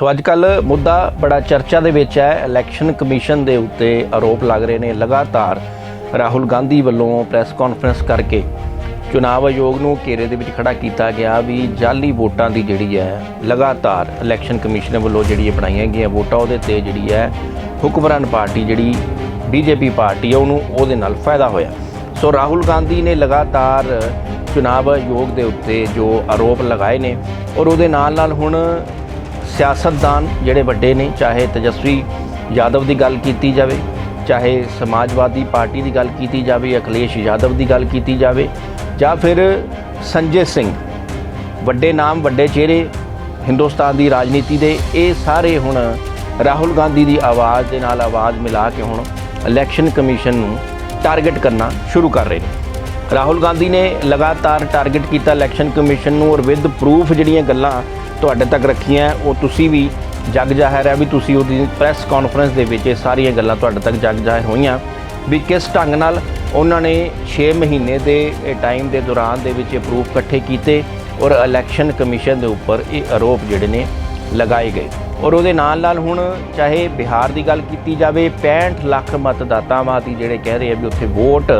ਸੋ ਅੱਜ ਕੱਲ ਮੁੱਦਾ ਬੜਾ ਚਰਚਾ ਦੇ ਵਿੱਚ ਹੈ। ਇਲੈਕਸ਼ਨ ਕਮਿਸ਼ਨ ਦੇ ਉੱਤੇ ਆਰੋਪ ਲੱਗ ਰਹੇ ਨੇ ਲਗਾਤਾਰ। ਰਾਹੁਲ ਗਾਂਧੀ ਵੱਲੋਂ ਪ੍ਰੈਸ ਕਾਨਫਰੰਸ ਕਰਕੇ ਚੁਣਾਵ ਆਯੋਗ ਨੂੰ ਘੇਰੇ ਦੇ ਵਿੱਚ ਖੜਾ ਕੀਤਾ ਗਿਆ ਵੀ ਜਾਲੀ ਵੋਟਾਂ ਦੀ ਜਿਹੜੀ ਹੈ, ਲਗਾਤਾਰ ਇਲੈਕਸ਼ਨ ਕਮਿਸ਼ਨ ਵੱਲੋਂ ਜਿਹੜੀ ਇਹ ਬਣਾਈਆਂ ਗਈਆਂ ਵੋਟਾਂ ਉਹਦੇ ਤੇ ਜਿਹੜੀ ਹੈ, ਹੁਕਮਰਾਨ ਪਾਰਟੀ ਜਿਹੜੀ ਬੀਜੇਪੀ ਪਾਰਟੀ ਹੈ, ਉਹਨੂੰ ਉਹਦੇ ਨਾਲ ਫਾਇਦਾ ਹੋਇਆ। ਸੋ ਰਾਹੁਲ ਗਾਂਧੀ ਨੇ ਲਗਾਤਾਰ ਚੁਣਾਵ ਆਯੋਗ ਦੇ ਉੱਤੇ ਜੋ ਆਰੋਪ ਲਗਾਏ ਨੇ ਔਰ ਉਹਦੇ ਨਾਲ ਨਾਲ ਹੁਣ ਸਿਆਸਤਦਾਨ ਜਿਹੜੇ ਵੱਡੇ ਨੇ, ਚਾਹੇ ਤੇਜਸਵੀ ਯਾਦਵ ਦੀ ਗੱਲ ਕੀਤੀ ਜਾਵੇ, ਚਾਹੇ ਸਮਾਜਵਾਦੀ ਪਾਰਟੀ ਦੀ ਗੱਲ ਕੀਤੀ ਜਾਵੇ ਅਖਿਲੇਸ਼ ਯਾਦਵ ਦੀ ਗੱਲ ਕੀਤੀ ਜਾਵੇ, ਜਾਂ ਫਿਰ ਸੰਜੇ ਸਿੰਘ, ਵੱਡੇ ਨਾਮ, ਵੱਡੇ ਚਿਹਰੇ, ਹਿੰਦੁਸਤਾਨ ਦੀ ਰਾਜਨੀਤੀ ਦੇ, ਇਹ ਸਾਰੇ ਹੁਣ ਰਾਹੁਲ ਗਾਂਧੀ ਦੀ ਆਵਾਜ਼ ਦੇ ਨਾਲ ਆਵਾਜ਼ ਮਿਲਾ ਕੇ ਹੁਣ ਇਲੈਕਸ਼ਨ ਕਮਿਸ਼ਨ ਨੂੰ ਟਾਰਗੇਟ ਕਰਨਾ ਸ਼ੁਰੂ ਕਰ ਰਹੇ ਨੇ। ਰਾਹੁਲ ਗਾਂਧੀ ਨੇ ਲਗਾਤਾਰ ਟਾਰਗੇਟ ਕੀਤਾ ਇਲੈਕਸ਼ਨ ਕਮਿਸ਼ਨ ਨੂੰ ਔਰ ਵਿਦ ਪ੍ਰੂਫ ਜਿਹੜੀਆਂ ਗੱਲਾਂ ਤੁਹਾਡੇ ਤੱਕ ਰੱਖੀਆਂ, ਉਹ ਤੁਸੀਂ ਵੀ ਜਗ ਜ਼ਾਹਿਰ ਹੈ ਵੀ ਤੁਸੀਂ ਉਹਦੀ ਪ੍ਰੈਸ ਕਾਨਫਰੰਸ ਦੇ ਵਿੱਚ ਇਹ ਸਾਰੀਆਂ ਗੱਲਾਂ ਤੁਹਾਡੇ ਤੱਕ ਜਗ ਜ਼ਾਹਿਰ ਹੋਈਆਂ ਵੀ ਕਿਸ ਢੰਗ ਨਾਲ ਉਹਨਾਂ ਨੇ 6 ਮਹੀਨੇ ਦੇ ਟਾਈਮ ਦੇ ਦੌਰਾਨ ਦੇ ਵਿੱਚ ਇਹ ਪ੍ਰੂਫ ਇਕੱਠੇ ਕੀਤੇ ਔਰ ਇਲੈਕਸ਼ਨ ਕਮਿਸ਼ਨ ਦੇ ਉੱਪਰ ਇਹ ਆਰੋਪ ਜਿਹੜੇ ਨੇ ਲਗਾਏ ਗਏ। ਔਰ ਉਹਦੇ ਨਾਲ ਨਾਲ ਹੁਣ ਚਾਹੇ ਬਿਹਾਰ ਦੀ ਗੱਲ ਕੀਤੀ ਜਾਵੇ 65 ਲੱਖ ਮਤਦਾਤਾਵਾਂ ਦੀ ਜਿਹੜੇ ਕਹਿ ਰਹੇ ਆ ਵੀ ਉੱਥੇ ਵੋਟ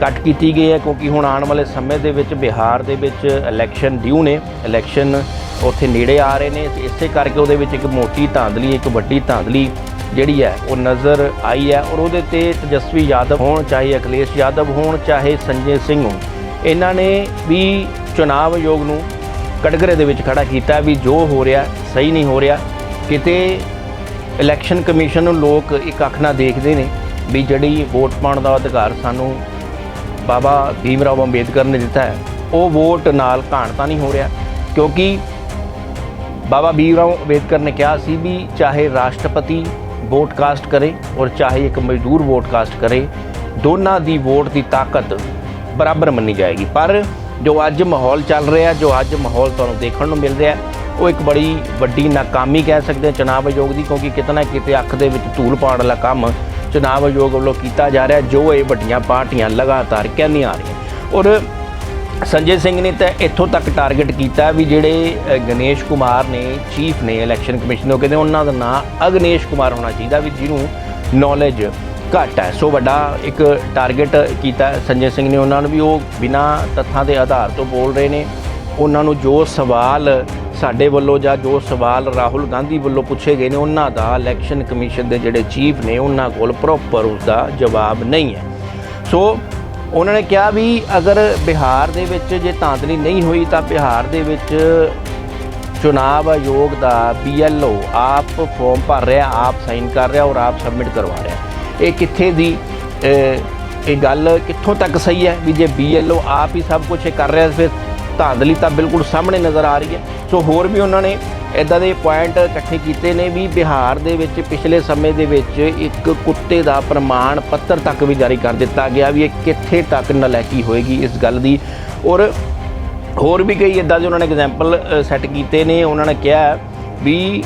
ਕੱਟ ਕੀਤੀ ਗਈ ਹੈ ਕਿਉਂਕਿ ਹੁਣ ਆਉਣ ਵਾਲੇ ਸਮੇਂ ਦੇ ਵਿੱਚ ਬਿਹਾਰ ਦੇ ਵਿੱਚ ਇਲੈਕਸ਼ਨ ਡਿਊ ਨੇ ਇਲੈਕਸ਼ਨ ਉੱਥੇ ਨੇੜੇ ਆ ਰਹੇ ਨੇ, ਤੇ ਇਸੇ ਕਰਕੇ ਉਹਦੇ ਵਿੱਚ ਇੱਕ ਮੋਟੀ ਧਾਂਦਲੀ, ਇੱਕ ਵੱਡੀ ਧਾਂਦਲੀ ਜਿਹੜੀ ਹੈ, ਉਹ ਨਜ਼ਰ ਆਈ ਹੈ ਔਰ ਉਹਦੇ ਤੇ ਤੇਜਸਵੀ ਯਾਦਵ ਹੋਣ, ਚਾਹੇ ਅਖਿਲੇਸ਼ ਯਾਦਵ ਹੋਣ, ਚਾਹੇ ਸੰਜੇ ਸਿੰਘ ਹੋਣ, ਇਹਨਾਂ ਨੇ ਵੀ ਚੁਣਾਵ ਆਯੋਗ ਨੂੰ ਕਟਗਰੇ ਦੇ ਵਿੱਚ ਖੜਾ ਕੀਤਾ ਵੀ ਜੋ ਹੋ ਰਿਹਾ, ਸਹੀ ਨਹੀਂ ਹੋ ਰਿਹਾ, ਕਿਤੇ ਇਲੈਕਸ਼ਨ ਕਮਿਸ਼ਨ ਨੂੰ ਲੋਕ ਇੱਕ ਅੱਖ ਨਾਲ ਦੇਖਦੇ ਨੇ ਵੀ ਜਿਹੜੀ ਵੋਟ ਪਾਉਣ ਦਾ ਅਧਿਕਾਰ ਸਾਨੂੰ ਬਾਬਾ ਭੀਮ ਰਾਓ ਅੰਬੇਦਕਰ ਨੇ ਦਿੱਤਾ ਹੈ, ਉਹ ਵੋਟ ਨਾਲ ਘਾਣ ਤਾਂ ਨਹੀਂ ਹੋ ਰਿਹਾ, ਕਿਉਂਕਿ ਬਾਬਾ ਭੀਮ ਰਾਓ ਅੰਬੇਦਕਰ ਨੇ ਕਿਹਾ ਸੀ ਵੀ ਚਾਹੇ ਰਾਸ਼ਟਰਪਤੀ ਵੋਟ ਕਾਸਟ ਕਰੇ ਔਰ ਚਾਹੇ ਇੱਕ ਮਜ਼ਦੂਰ ਵੋਟ ਕਾਸਟ ਕਰੇ, ਦੋਨਾਂ ਦੀ ਵੋਟ ਦੀ ਤਾਕਤ ਬਰਾਬਰ ਮੰਨੀ ਜਾਏਗੀ। ਪਰ ਜੋ ਅੱਜ ਮਾਹੌਲ ਚੱਲ ਰਿਹਾ ਜੋ ਅੱਜ ਮਾਹੌਲ ਤੁਹਾਨੂੰ ਦੇਖਣ ਨੂੰ ਮਿਲ ਰਿਹਾ ਉਹ ਇੱਕ ਬੜੀ ਵੱਡੀ ਨਾਕਾਮੀ ਕਹਿ ਸਕਦੇ ਹਾਂ ਚੁਣਾਵ ਆਯੋਗ ਦੀ, ਕਿਉਂਕਿ ਕਿਤੇ ਨਾ ਕਿਤੇ ਅੱਖ ਦੇ ਵਿੱਚ ਧੂਲ ਪਾਉਣ ਵਾਲਾ ਕੰਮ ਚੁਣਾਵ ਆਯੋਗ ਵੱਲੋਂ ਕੀਤਾ ਜਾ ਰਿਹਾ, ਜੋ ਇਹ ਵੱਡੀਆਂ ਪਾਰਟੀਆਂ ਲਗਾਤਾਰ ਕਹਿੰਦੀਆਂ ਆ ਰਹੀਆਂ। ਔਰ ਸੰਜੇ ਸਿੰਘ ਨੇ ਤਾਂ ਇੱਥੋਂ ਤੱਕ ਟਾਰਗੇਟ ਕੀਤਾ ਵੀ ਜਿਹੜੇ ਗਣੇਸ਼ ਕੁਮਾਰ ਨੇ, ਚੀਫ ਨੇ, ਇਲੈਕਸ਼ਨ ਕਮਿਸ਼ਨ ਨੂੰ ਕਹਿੰਦੇ ਉਹਨਾਂ ਦਾ ਨਾਂ ਅਗਨੇਸ਼ ਕੁਮਾਰ ਹੋਣਾ ਚਾਹੀਦਾ ਵੀ ਜਿਹਨੂੰ ਨੌਲੇਜ ਘੱਟ ਹੈ। ਸੋ ਵੱਡਾ ਇੱਕ ਟਾਰਗੇਟ ਕੀਤਾ ਸੰਜੇ ਸਿੰਘ ਨੇ ਉਹਨਾਂ ਨੂੰ ਵੀ ਉਹ ਬਿਨਾਂ ਤੱਥਾਂ ਦੇ ਆਧਾਰ ਤੋਂ ਬੋਲ ਰਹੇ ਨੇ। ਉਹਨਾਂ ਨੂੰ ਜੋ ਸਵਾਲ ਸਾਡੇ ਵੱਲੋਂ ਜਾਂ ਜੋ ਸਵਾਲ ਰਾਹੁਲ ਗਾਂਧੀ ਵੱਲੋਂ ਪੁੱਛੇ ਗਏ ਨੇ, ਉਹਨਾਂ ਦਾ ਇਲੈਕਸ਼ਨ ਕਮਿਸ਼ਨ ਦੇ ਜਿਹੜੇ ਚੀਫ ਨੇ, ਉਹਨਾਂ ਕੋਲ ਪ੍ਰੋਪਰ ਉਸ ਦਾ ਜਵਾਬ ਨਹੀਂ ਹੈ। ਸੋ ਉਹਨਾਂ ਨੇ ਕਿਹਾ ਵੀ ਅਗਰ ਬਿਹਾਰ ਦੇ ਵਿੱਚ ਜੇ ਧਾਂਦਲੀ ਨਹੀਂ ਹੋਈ, ਤਾਂ ਬਿਹਾਰ ਦੇ ਵਿੱਚ ਚੁਣਾਵ ਆਯੋਗ ਦਾ ਬੀਐਲਓ ਆਪ ਫਾਰਮ ਭਰ ਰਿਹਾ, ਆਪ ਸਾਈਨ ਕਰ ਰਿਹਾ ਔਰ ਆਪ ਸਬਮਿਟ ਕਰਵਾ ਰਿਹਾ। ਇਹ ਕਿੱਥੇ ਦੀ ਇਹ ਗੱਲ ਕਿੱਥੋਂ ਤੱਕ ਸਹੀ ਹੈ ਵੀ ਜੇ ਬੀਐਲਓ ਆਪ ਹੀ ਸਭ ਕੁਝ ਕਰ ਰਿਹਾ ਫਿਰ ਧਾਂਦਲੀ ਤਾਂ ਬਿਲਕੁਲ ਸਾਹਮਣੇ ਨਜ਼ਰ ਆ ਰਹੀ ਹੈ। ਸੋ ਹੋਰ ਵੀ ਉਹਨਾਂ ਨੇ ਇਦਾਂ ਦੇ ਪੁਆਇੰਟ ਇਕੱਠੇ ਕੀਤੇ ਨੇ ਵੀ ਬਿਹਾਰ ਦੇ ਵਿੱਚ ਪਿਛਲੇ ਸਮੇਂ ਦੇ ਵਿੱਚ ਇੱਕ ਕੁੱਤੇ ਦਾ ਪ੍ਰਮਾਣ ਪੱਤਰ ਤੱਕ ਵੀ ਜਾਰੀ ਕਰ ਦਿੱਤਾ ਗਿਆ ਵੀ ਇਹ ਕਿੱਥੇ ਤੱਕ ਨਲਾਇਕੀ ਹੋਏਗੀ ਇਸ ਗੱਲ ਦੀ। ਔਰ ਹੋਰ ਵੀ ਕਈ ਇਦਾਂ ਦੇ ਉਹਨਾਂ ਨੇ ਐਗਜ਼ਾਮਪਲ ਸੈੱਟ ਕੀਤੇ ਨੇ। ਉਹਨਾਂ ਨੇ ਕਿਹਾ ਵੀ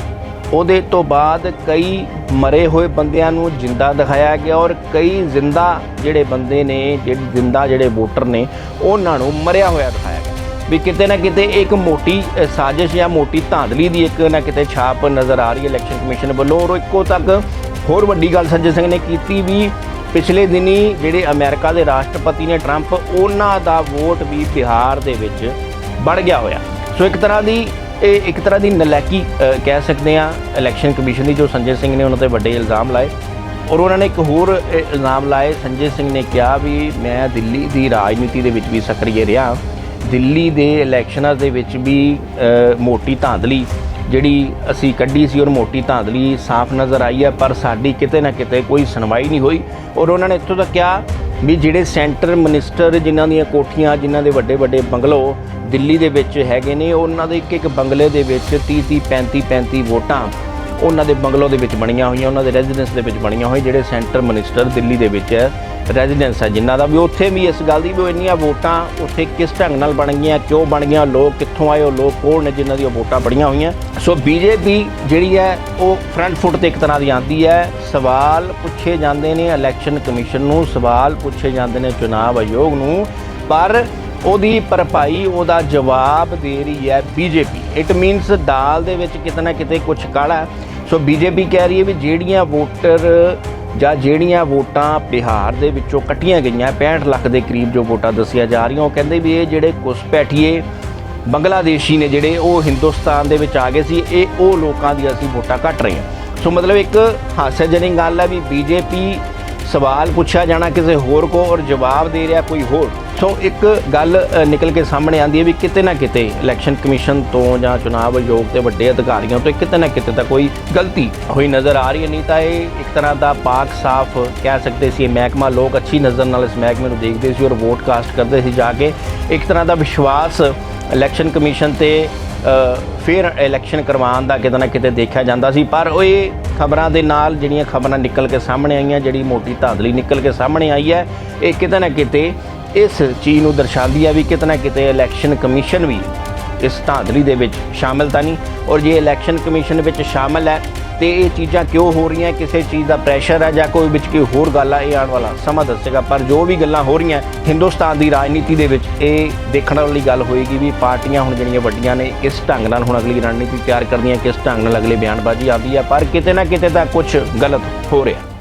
ਉਹਦੇ ਤੋਂ ਬਾਅਦ ਕਈ ਮਰੇ ਹੋਏ ਬੰਦਿਆਂ ਨੂੰ ਜਿੰਦਾ ਦਿਖਾਇਆ ਗਿਆ ਔਰ ਕਈ ਜ਼ਿੰਦਾ ਜਿਹੜੇ ਬੰਦੇ ਨੇ, ਜਿਹੜੇ ਜ਼ਿੰਦਾ ਜਿਹੜੇ ਵੋਟਰ ਨੇ, ਉਹਨਾਂ ਨੂੰ ਮਰਿਆ ਹੋਇਆ ਦਿਖਾਇਆ ਗਿਆ ਵੀ ਕਿਤੇ ਨਾ ਕਿਤੇ ਇੱਕ ਮੋਟੀ ਸਾਜ਼ਿਸ਼ ਜਾਂ ਮੋਟੀ ਧਾਂਦਲੀ ਦੀ ਇੱਕ ਨਾ ਕਿਤੇ ਛਾਪ ਨਜ਼ਰ ਆ ਰਹੀ ਹੈ ਇਲੈਕਸ਼ਨ ਕਮਿਸ਼ਨ ਵੱਲੋਂ ਔਰ ਇੱਕੋ ਤੱਕ ਹੋਰ ਵੱਡੀ ਗੱਲ ਸੰਜੇ ਸਿੰਘ ਨੇ ਕੀਤੀ ਵੀ ਪਿਛਲੇ ਦਿਨੀ ਜਿਹੜੇ ਅਮਰੀਕਾ ਦੇ ਰਾਸ਼ਟਰਪਤੀ ਨੇ ਟਰੰਪ, ਉਹਨਾਂ ਦਾ ਵੋਟ ਵੀ ਬਿਹਾਰ ਦੇ ਵਿੱਚ ਵੜ ਗਿਆ ਹੋਇਆ। ਸੋ ਇੱਕ ਤਰ੍ਹਾਂ ਦੀ, ਇਹ ਇੱਕ ਤਰ੍ਹਾਂ ਦੀ ਨਲਾਇਕੀ ਕਹਿ ਸਕਦੇ ਆ ਇਲੈਕਸ਼ਨ ਕਮਿਸ਼ਨ ਦੀ ਜੋ ਸੰਜੇ ਸਿੰਘ ਨੇ ਉਹਨਾਂ ਤੇ ਵੱਡੇ ਇਲਜ਼ਾਮ ਲਾਏ ਔਰ ਉਹਨਾਂ ਨੇ ਇੱਕ ਹੋਰ ਇਲਜ਼ਾਮ ਲਾਏ। ਸੰਜੇ ਸਿੰਘ ਨੇ ਕਿਹਾ ਵੀ ਮੈਂ ਦਿੱਲੀ ਦੀ ਰਾਜਨੀਤੀ ਦੇ ਵਿੱਚ ਵੀ ਸਕਰੀਏ ਰਿਹਾ। ਦਿੱਲੀ ਦੇ ਇਲੈਕਸ਼ਨਾਂ ਦੇ ਵਿੱਚ ਵੀ ਮੋਟੀ ਧਾਂਦਲੀ ਜਿਹੜੀ ਅਸੀਂ ਕੱਢੀ ਸੀ, ਔਰ ਮੋਟੀ ਧਾਂਦਲੀ ਸਾਫ਼ ਨਜ਼ਰ ਆਈ ਹੈ, ਪਰ ਸਾਡੀ ਕਿਤੇ ਨਾ ਕਿਤੇ ਕੋਈ ਸੁਣਵਾਈ ਨਹੀਂ ਹੋਈ। ਔਰ ਉਹਨਾਂ ਨੇ ਇੱਥੋਂ ਤੱਕ ਕਿਹਾ ਵੀ ਜਿਹੜੇ ਸੈਂਟਰ ਮਿਨਿਸਟਰ ਜਿਨ੍ਹਾਂ ਦੀਆਂ ਕੋਠੀਆਂ, ਜਿਨ੍ਹਾਂ ਦੇ ਵੱਡੇ ਵੱਡੇ ਬੰਗਲੋ ਦਿੱਲੀ ਦੇ ਵਿੱਚ ਹੈਗੇ ਨੇ, ਉਹਨਾਂ ਦੇ ਇੱਕ ਇੱਕ ਬੰਗਲੇ ਦੇ ਵਿੱਚ 30 30 35 35 ਵੋਟਾਂ ਉਹਨਾਂ ਦੇ ਬੰਗਲੋ ਦੇ ਵਿੱਚ ਬਣੀਆਂ ਹੋਈਆਂ, ਉਹਨਾਂ ਦੇ ਰੈਜ਼ੀਡੈਂਸ ਦੇ ਵਿੱਚ ਬਣੀਆਂ ਹੋਈਆਂ, ਜਿਹੜੇ ਸੈਂਟਰ ਮਿਨਿਸਟਰ ਦਿੱਲੀ ਦੇ ਵਿੱਚ ਰੈਜ਼ੀਡੈਂਸ ਹੈ ਜਿਨ੍ਹਾਂ ਦਾ। ਵੀ ਉੱਥੇ ਵੀ ਇਸ ਗੱਲ ਦੀ ਵੀ ਉਹ ਇੰਨੀਆਂ ਵੋਟਾਂ ਉੱਥੇ ਕਿਸ ਢੰਗ ਨਾਲ ਬਣ ਗਈਆਂ, ਕਿਉਂ ਬਣ ਗਈਆਂ, ਲੋਕ ਕਿੱਥੋਂ ਆਏ, ਉਹ ਲੋਕ ਕੌਣ ਨੇ ਜਿਨ੍ਹਾਂ ਦੀਆਂ ਵੋਟਾਂ ਬੜੀਆਂ ਹੋਈਆਂ। ਸੋ ਬੀਜੇਪੀ ਜਿਹੜੀ ਹੈ, ਉਹ ਫਰੰਟ ਫੁੱਟ ਤੇ ਇੱਕ ਤਰ੍ਹਾਂ ਦੀ ਆਂਦੀ ਹੈ, ਸਵਾਲ ਪੁੱਛੇ ਜਾਂਦੇ ਨੇ ਇਲੈਕਸ਼ਨ ਕਮਿਸ਼ਨ ਨੂੰ, ਸਵਾਲ ਪੁੱਛੇ ਜਾਂਦੇ ਨੇ ਚੁਣਾਵ ਆਯੋਗ ਨੂੰ, ਪਰ ਉਹਦੀ ਭਰਪਾਈ, ਉਹਦਾ ਜਵਾਬ ਦੇ ਰਹੀ ਹੈ ਬੀਜੇਪੀ। ਇਟ ਮੀਨਸ ਦਾਲ ਦੇ ਵਿੱਚ ਕਿਤੇ ਨਾ ਕਿਤੇ ਕੁਝ ਕਾਲਾ ਹੈ। ਸੋ ਬੀਜੇਪੀ ਕਹਿ ਰਹੀ ਹੈ ਵੀ ਜਿਹੜੀਆਂ ਵੋਟਰ ਜਾਂ ਜਿਹੜੀਆਂ ਵੋਟਾਂ ਬਿਹਾਰ ਦੇ ਵਿੱਚੋਂ ਕੱਟੀਆਂ ਗਈਆਂ 65 ਲੱਖ ਦੇ ਕਰੀਬ ਜੋ ਵੋਟਾਂ ਦੱਸੀਆਂ ਜਾ ਰਹੀਆਂ, ਉਹ ਕਹਿੰਦੇ ਵੀ ਇਹ ਜਿਹੜੇ ਘੁਸਪੈਠੀਏ ਬੰਗਲਾਦੇਸ਼ੀ ਨੇ ਜਿਹੜੇ, ਉਹ ਹਿੰਦੁਸਤਾਨ ਦੇ ਵਿੱਚ ਆ ਗਏ ਸੀ, ਇਹ ਉਹ ਲੋਕਾਂ ਦੀ ਅਸੀਂ ਵੋਟਾਂ ਕੱਟ ਰਹੇ ਹਾਂ ਸੋ ਮਤਲਬ ਇੱਕ ਹਾਸੇਜਨਕ ਗੱਲ ਹੈ ਵੀ ਬੀਜੇਪੀ ਸਵਾਲ ਪੁੱਛਿਆ ਜਾਣਾ ਕਿਸੇ ਹੋਰ ਕੋ ਔਰ ਜਵਾਬ ਦੇ ਰਿਹਾ ਕੋਈ ਹੋਰ। ਸੋ ਇੱਕ ਗੱਲ ਨਿਕਲ ਕੇ ਸਾਹਮਣੇ ਆਂਦੀ ਹੈ ਵੀ ਕਿਤੇ ਨਾ ਕਿਤੇ ਇਲੈਕਸ਼ਨ ਕਮਿਸ਼ਨ ਤੋਂ ਜਾਂ ਚੁਣਾਵ ਆਯੋਗ ਦੇ ਵੱਡੇ ਅਧਿਕਾਰੀਆਂ ਤੋਂ ਕਿਤੇ ਨਾ ਕਿਤੇ ਤਾਂ ਕੋਈ ਗਲਤੀ ਹੋਈ ਨਜ਼ਰ ਆ ਰਹੀ ਹੈ। ਨਹੀਂ ਤਾਂ ਇਹ ਇੱਕ ਤਰ੍ਹਾਂ ਦਾ ਪਾਕ ਸਾਫ਼ ਕਹਿ ਸਕਦੇ ਸੀ, ਇਹ ਮਹਿਕਮਾ ਲੋਕ ਅੱਛੀ ਨਜ਼ਰ ਨਾਲ ਇਸ ਮਹਿਕਮੇ ਨੂੰ ਦੇਖਦੇ ਸੀ ਔਰ ਵੋਟ ਕਾਸਟ ਕਰਦੇ ਸੀ ਜਾ ਕੇ। ਇੱਕ ਤਰ੍ਹਾਂ ਦਾ ਵਿਸ਼ਵਾਸ ਇਲੈਕਸ਼ਨ ਕਮਿਸ਼ਨ ਤੇ ਫਿਰ ਇਲੈਕਸ਼ਨ ਕਰਵਾਉਣ ਦਾ ਕਿਤੇ ਨਾ ਕਿਤੇ ਦੇਖਿਆ ਜਾਂਦਾ ਸੀ। ਪਰ ਉਹ ਇਹ ਖਬਰਾਂ ਦੇ ਨਾਲ ਜਿਹੜੀਆਂ ਖਬਰਾਂ ਨਿਕਲ ਕੇ ਸਾਹਮਣੇ ਆਈਆਂ, ਜਿਹੜੀ ਮੋਟੀ ਧਾਂਦਲੀ ਨਿਕਲ ਕੇ ਸਾਹਮਣੇ ਆਈ ਹੈ, ਇਹ ਕਿਤੇ ਨਾ ਕਿਤੇ ਇਸ ਚੀਜ਼ ਨੂੰ ਦਰਸਾਉਂਦੀ ਹੈ ਵੀ ਕਿਤੇ ਨਾ ਕਿਤੇ ਇਲੈਕਸ਼ਨ ਕਮਿਸ਼ਨ ਵੀ ਇਸ ਧਾਂਦਲੀ ਦੇ ਵਿੱਚ ਸ਼ਾਮਿਲ ਤਾਂ ਨਹੀਂ। ਔਰ ਜੇ ਇਲੈਕਸ਼ਨ ਕਮਿਸ਼ਨ ਵਿੱਚ ਸ਼ਾਮਿਲ ਹੈ ਤੇ ਇਹ ਚੀਜ਼ਾਂ ਕਿਉਂ ਹੋ ਰਹੀਆਂ? ਕਿਸੇ ਚੀਜ਼ ਦਾ ਪ੍ਰੈਸ਼ਰ ਹੈ ਜਾਂ ਕੋਈ ਵਿੱਚ ਕੋਈ ਹੋਰ ਗੱਲ ਆ, ਇਹ ਆਉਣ ਵਾਲਾ ਸਮਾਂ ਦੱਸੇਗਾ। ਪਰ ਜੋ ਵੀ ਗੱਲਾਂ ਹੋ ਰਹੀਆਂ, ਹਿੰਦੁਸਤਾਨ ਦੀ ਰਾਜਨੀਤੀ ਦੇ ਵਿੱਚ ਇਹ ਦੇਖਣ ਵਾਲੀ ਗੱਲ ਹੋਏਗੀ ਵੀ ਪਾਰਟੀਆਂ ਹੁਣ ਜਿਹੜੀਆਂ ਵੱਡੀਆਂ ਨੇ, ਕਿਸ ਢੰਗ ਨਾਲ ਹੁਣ ਅਗਲੀ ਰਣਨੀਤੀ ਤਿਆਰ ਕਰਦੀਆਂ ਕਿਸ ਢੰਗ ਨਾਲ ਅਗਲੀ ਬਿਆਨਬਾਜ਼ੀ ਆਉਂਦੀ ਹੈ ਪਰ ਕਿਤੇ ਨਾ ਕਿਤੇ ਤਾਂ ਕੁਝ ਗਲਤ ਹੋ ਰਿਹਾ।